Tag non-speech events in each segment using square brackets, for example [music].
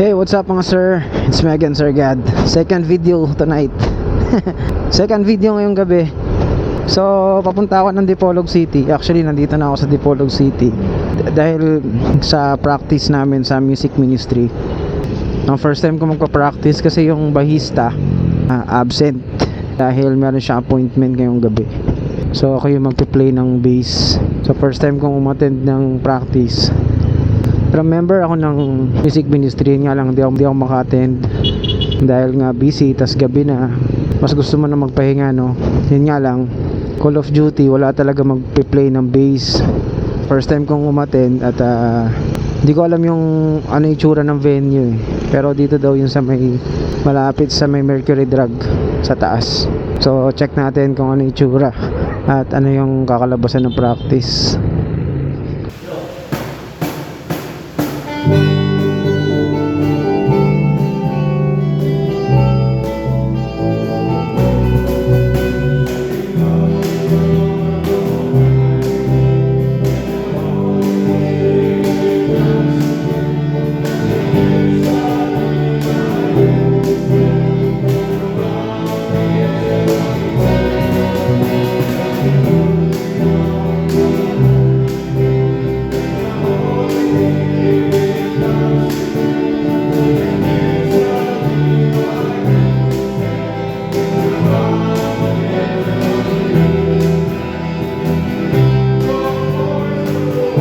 Hey, what's up mga sir? It's Megan Sir Gad. Second video tonight. [laughs] Second video ngayong gabi. So, papunta ako ng Dipolog City. Actually, nandito na ako sa Dipolog City. D- dahil sa practice namin sa music ministry. Ang first time ko magpa-practice kasi yung bahista ah, absent dahil meron siya appointment ngayong gabi. So, ako yung magpe-play ng bass. So, first time kong umattend ng practice. Pero member ako ng music ministry nga lang di ako, di ako maka-attend. Dahil nga busy tas gabi na. Mas gusto mo na magpahinga no? Yun nga lang Call of Duty wala talaga magpe-play ng bass. First time kong umattend at ah, hindi ko alam yung ano yung itsura ng venue eh. pero dito daw yun sa may malapit sa may Mercury Drug sa taas. So check natin kung ano yung itsura at ano yung kakalabasan ng practice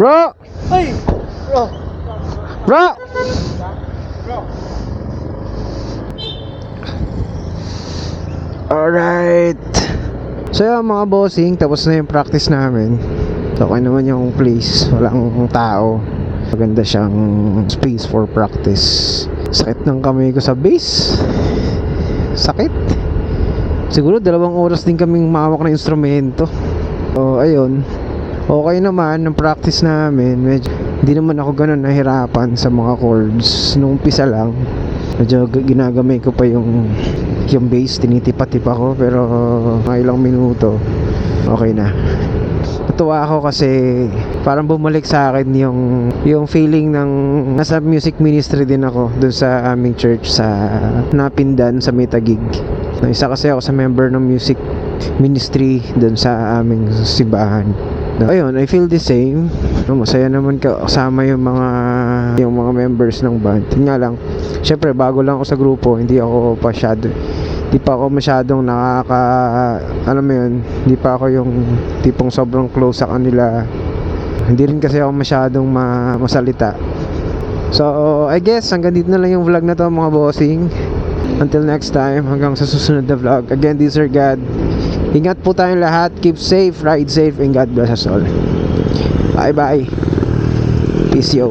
Bro! Ay! Bro! Bro! Alright. So yun mga bossing, tapos na yung practice namin. So okay naman yung place, walang tao. Maganda siyang space for practice. Sakit ng kamay ko sa base. Sakit. Siguro dalawang oras din kaming mawak na instrumento. So ayun. Okay naman ng practice namin. Medyo hindi naman ako ganun nahirapan sa mga chords nung umpisa lang. Medyo ginagamay ko pa yung yung bass, tinitipa-tipa ko pero mga ilang minuto okay na. Natuwa ako kasi parang bumalik sa akin yung yung feeling ng nasa music ministry din ako dun sa aming church sa Napindan sa Metagig. Isa kasi ako sa member ng music ministry dun sa aming simbahan. Ayun, I feel the same. No, Masaya naman ka kasama yung mga yung mga members ng band. Yun nga lang, syempre bago lang ako sa grupo, hindi ako masyado hindi pa ako masyadong nakaka alam mo yun, hindi pa ako yung tipong sobrang close sa kanila. Hindi rin kasi ako masyadong ma masalita. So, I guess hanggang dito na lang yung vlog na to mga bossing. Until next time, hanggang sa susunod na vlog. Again, this is God. Ingat po tayong lahat. Keep safe, ride safe, and God bless us all. Bye-bye. Peace yo.